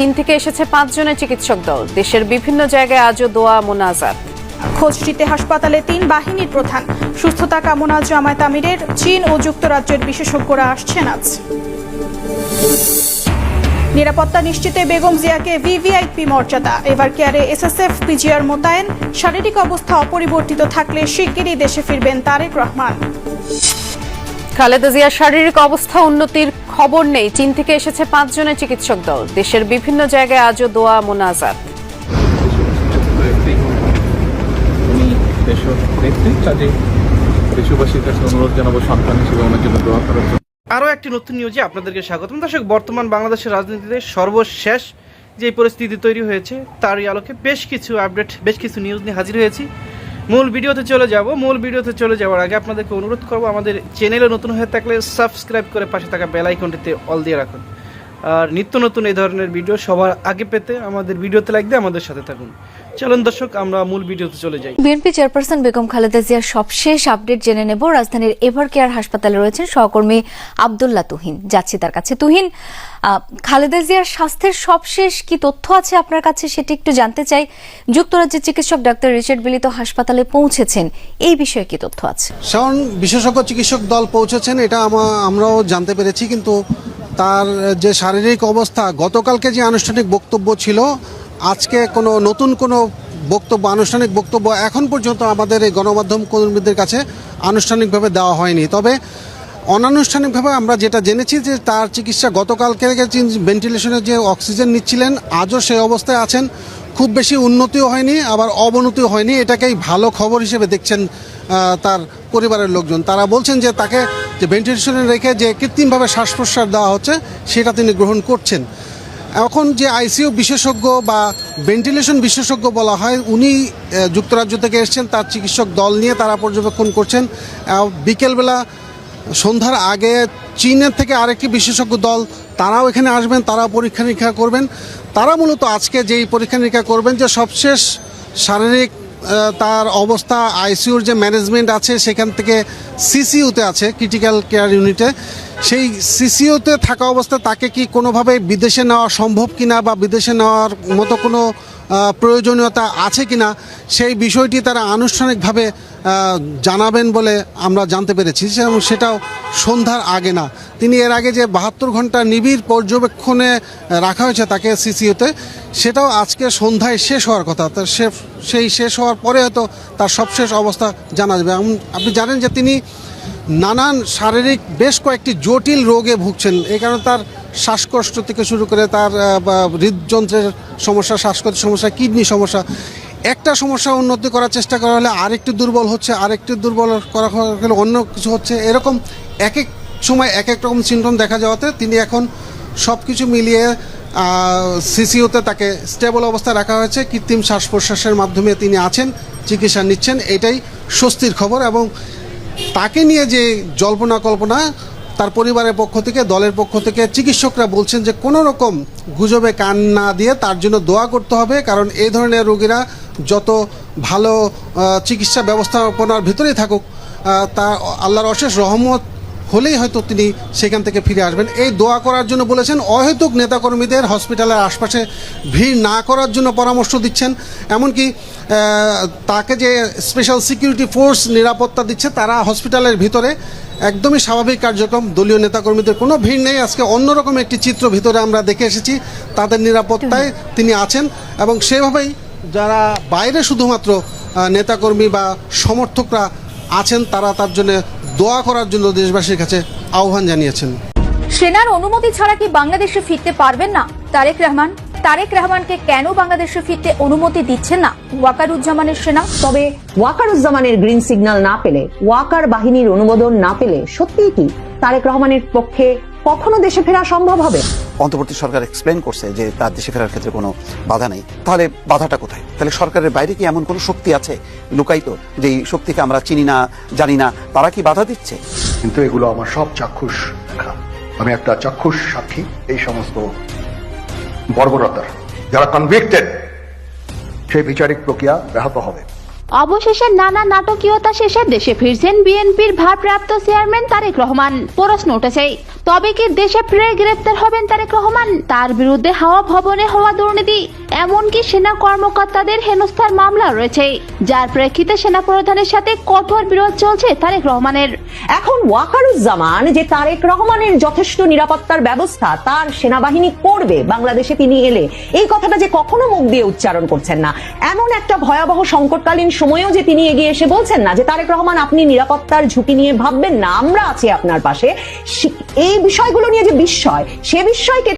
চীন থেকে এসেছে পাঁচ জনের চিকিৎসক দল। দেশের বিভিন্ন জায়গায় আজও দোয়া মোনাজাত। খোঁজ নিতে হাসপাতালে তিন বাহিনীর প্রধান। সুস্থতা কামনা জামায়াত আমিরের, চীন ও যুক্তরাজ্যের বিশেষজ্ঞরা আসছেন আজ। নিরাপত্তা নিশ্চিতে বেগম জিয়াকে ভিভিআইপি মর্যাদা। এবার কেয়ারে এসএসএফ পিজিআর মোতায়েন। শারীরিক অবস্থা অপরিবর্তিত থাকলে শিগগিরই দেশে ফিরবেন তারেক রহমান। খালেদা জিয়ার শারীরিক অবস্থা উন্নতির খবর নেই। চীন থেকে এসেছে পাঁচ জনের চিকিৎসক দল। দেশের বিভিন্ন জায়গায় আজও দোয়া মোনাজাত। উনি দেশের নেত্রী কাজে দেশবাসীর কাছে অনুরোধ জানাব সন্তান হিসেবে ওনার জন্য দোয়া করার জন্য। আরও একটি নতুন নিউজে আপনাদেরকে স্বাগতম। দর্শক বর্তমান বাংলাদেশের রাজনীতিতে সর্বশেষ যে পরিস্থিতি তৈরি হয়েছে তারই আলোকে বেশ কিছু আপডেট বেশ কিছু নিউজ নিয়ে হাজির হয়েছি। মূল ভিডিওতে চলে যাব। মূল ভিডিওতে চলে যাওয়ার আগে আপনাদেরকে অনুরোধ করব, আমাদের চ্যানেলে নতুন হয়ে থাকলে সাবস্ক্রাইব করে পাশে থাকা বেল আইকনটিতে অল দিয়ে রাখুন। আর নিত্য নতুন এই ধরনের ভিডিও সবার আগে পেতে আমাদের ভিডিওতে লাইক দিয়ে আমাদের সাথে থাকুন। চলুন দর্শক আমরা মূল ভিডিওতে চলে যাই। বিএনপি চেয়ারপারসন বেগম খালেদা জিয়ার সবশেষ আপডেট জেনে নেব। রাজধানীর এভার কেয়ার হাসপাতালে রয়েছেন সহকর্মী আবদুল্লাহ তুহিন। যাচ্ছি তার কাছে। তুহিন আহ, খালেদা জিয়ার স্বাস্থ্যের সবশেষ কি তথ্য আছে আপনার কাছে সেটি একটু জানতে চাই। যুক্তরাজ্যের চিকিৎসক ডাক্তার রিচার্ড বিলি তো হাসপাতালে পৌঁছেছেন। এই বিষয়ে কি তথ্য আছে? শাওন বিশেষজ্ঞ চিকিৎসক দল পৌঁছেছেন এটা আমরাও জানতে পেরেছি কিন্তু তার যে শারীরিক অবস্থা, গতকালকে যে আনুষ্ঠানিক বক্তব্য ছিল, আজকে কোনো নতুন কোনো বক্তব্য, আনুষ্ঠানিক বক্তব্য এখন পর্যন্ত আমাদের এই গণমাধ্যম কর্মীদের কাছে আনুষ্ঠানিকভাবে দেওয়া হয়নি। তবে অনানুষ্ঠানিকভাবে আমরা যেটা জেনেছি যে তার চিকিৎসা গতকালকে ভেন্টিলেশনের যে অক্সিজেন নিচ্ছিলেন, আজও সেই অবস্থায় আছেন। খুব বেশি উন্নতিও হয়নি, আবার অবনতিও হয়নি। এটাকেই ভালো খবর হিসেবে দেখছেন তার পরিবারের লোকজন। তারা বলছেন যে তাকে যে ভেন্টিলেশনে রেখে যে কৃত্রিমভাবে শ্বাস প্রশ্বাস দেওয়া হচ্ছে, সেটা তিনি গ্রহণ করছেন। এখন যে আইসিইউ বিশেষজ্ঞ বা ভেন্টিলেশন বিশেষজ্ঞ বলা হয়, উনি যুক্তরাজ্য থেকে এসেছেন, তার চিকিৎসক দল নিয়ে তারা পর্যবেক্ষণ করছেন। বিকেলবেলা সন্ধ্যার আগে চীনের থেকে আরেকটি বিশেষজ্ঞ দল, তারাও এখানে আসবেন, তারাও পরীক্ষা নিরীক্ষা করবেন। তারা মূলত আজকে যেই পরীক্ষা নিরীক্ষা করবেন যে সবশেষ শারীরিক তার অবস্থা আইসিউর যে ম্যানেজমেন্ট আছে, সেখান থেকে সিসিউতে আছে, ক্রিটিক্যাল কেয়ার ইউনিটে। সেই সিসিউতে থাকা অবস্থায় তাকে কি কোনোভাবে বিদেশে নেওয়া সম্ভব কিনা বা বিদেশে নেওয়ার মতো কোনো প্রয়োজনীয়তা আছে কিনা সেই বিষয়টি তারা আনুষ্ঠানিকভাবে জানাবেন বলে আমরা জানতে পেরেছি এবং সেটাও সন্ধ্যার আগে না। তিনি এর আগে যে বাহাত্তর ঘণ্টা নিবিড় পর্যবেক্ষণে রাখা হয়েছে তাকে সিসিউতে সেটাও আজকে সন্ধ্যায় শেষ হওয়ার কথা। তো সে সেই শেষ হওয়ার পরে হয়তো তার সবশেষ অবস্থা জানা যাবে। আপনি জানেন যে তিনি নানান শারীরিক বেশ কয়েকটি জটিল রোগে ভুগছেন। এই কারণে তার শ্বাসকষ্ট থেকে শুরু করে তার হৃদযন্ত্রের সমস্যা, শ্বাসকষ্টের সমস্যা, কিডনি সমস্যা, একটা সমস্যা উন্নতি করার চেষ্টা করা হলে আরেকটু দুর্বল হচ্ছে, আরেকটু দুর্বল করা হলে অন্য কিছু হচ্ছে। এরকম এক এক সময় এক এক রকম সিমটম দেখা যাওয়াতে তিনি এখন সব কিছু মিলিয়ে সিসিওতে তাকে স্টেবল অবস্থায় রাখা হয়েছে। কৃত্রিম শ্বাস প্রশ্বাসের মাধ্যমে তিনি আছেন, চিকিৎসা নিচ্ছেন। এটাই স্বস্তির খবর এবং তাকে নিয়ে যে জল্পনা কল্পনা তার পরিবারের পক্ষ থেকে, দলের পক্ষ থেকে চিকিৎসকরা বলছেন যে কোনো রকম গুজবে কান না দিয়ে তার জন্য দোয়া করতে হবে, কারণ এই ধরনের রোগীরা যত ভালো চিকিৎসা ব্যবস্থাপনার ভিতরেই থাকুক তা আল্লাহর অশেষ রহমত হলেই হয়তো তিনি সেখান থেকে ফিরে আসবেন। এই দোয়া করার জন্য বলেছেন, অহেতুক নেতাকর্মীদের হসপিটালের আশপাশে ভিড় না করার জন্য পরামর্শ দিচ্ছেন। এমনকি তাকে যে স্পেশাল সিকিউরিটি ফোর্স নিরাপত্তা দিচ্ছে, তারা হসপিটালের ভিতরে একদমই স্বাভাবিক কার্যক্রম। দলীয় নেতাকর্মীদের কোনো ভিড় নেই। আজকে অন্যরকম একটি চিত্র ভিতরে আমরা দেখে এসেছি। তাদের নিরাপত্তায় তিনি আছেন এবং সেভাবেই যারা বাইরে শুধুমাত্র নেতাকর্মী বা সমর্থকরা আছেন তারা তার জন্য দোয়া করার জন্য দেশবাসীর কাছে আহ্বান জানিয়েছেন। সেনার অনুমতি ছাড়া কি বাংলাদেশে ফিরতে পারবেন না? তারেক রহমান? তারেক রহমানকে কেন বাংলাদেশে ফিরতে অনুমতি দিচ্ছেন না ওয়াকারুজ্জামানের সেনা? তবে ওয়াকারুজ্জামানের গ্রিন সিগন্যাল না পেলে ওয়াকার বাহিনীর অনুমোদন না পেলে সত্যিই কি? তারেক রহমানের পক্ষে কখনো দেশে ফেরা সম্ভব হবে? অন্তর্বর্তী সরকার এক্সপ্লেন করছে যে তার দেশে ফেরার ক্ষেত্রে কোনো বাধা নেই। তাহলে বাধাটা কোথায়? তাহলে সরকারের বাইরে কি এমন কোনো শক্তি আছে? লুকায়িত যে এই শক্তিকে আমরা চিনি না জানি না তারা কি বাধা দিচ্ছে? কিন্তু এগুলো আমার সব চাক্ষুষ আমি একটা চাক্ষুষ সাক্ষী এই সমস্ত বর্বরতার। যারা কনভিক্টেড সেই বিচারিক প্রক্রিয়া ব্যাহত হবে। অবশেষে নানা নাটকীয়তা শেষে দেশে ফিরছেন বিএনপির ভারপ্রাপ্ত চেয়ারম্যান তারেক রহমান। প্রশ্ন উঠেছে, তবে কি দেশে ফিরে গ্রেপ্তার হবেন তারেক রহমান? তার বিরুদ্ধে হাওয়া ভবনে হওয়া দুর্নীতি এমনকি সেনা কর্মকর্তাদের হেনস্থার মামলা রয়েছে। যার প্রেক্ষিতে সেনা প্রধানের সাথে কঠোর বিরোধ চলছে তারেক রহমানের। এখন ওয়াকারুজ্জামান, যে তারেক রহমানের যথেষ্ট নিরাপত্তার ব্যবস্থা তার সেনাবাহিনী করবে, বাংলাদেশে তিনি এলে, এই কথাটা যে কখনো মুখ দিয়ে উচ্চারণ করছেন না। এমন একটা ভয়াবহ সংকটকালীন সময়েও যে তিনি এগিয়ে এসে বলছেন না যে, তারেক রহমান, আপনি নিরাপত্তার ঝুঁকি নিয়ে ভাববেন না, আমরা আছি আপনার পাশে। এই বিষয়গুলো নিয়ে যে বিস্ময়, সে বিস্ময়কে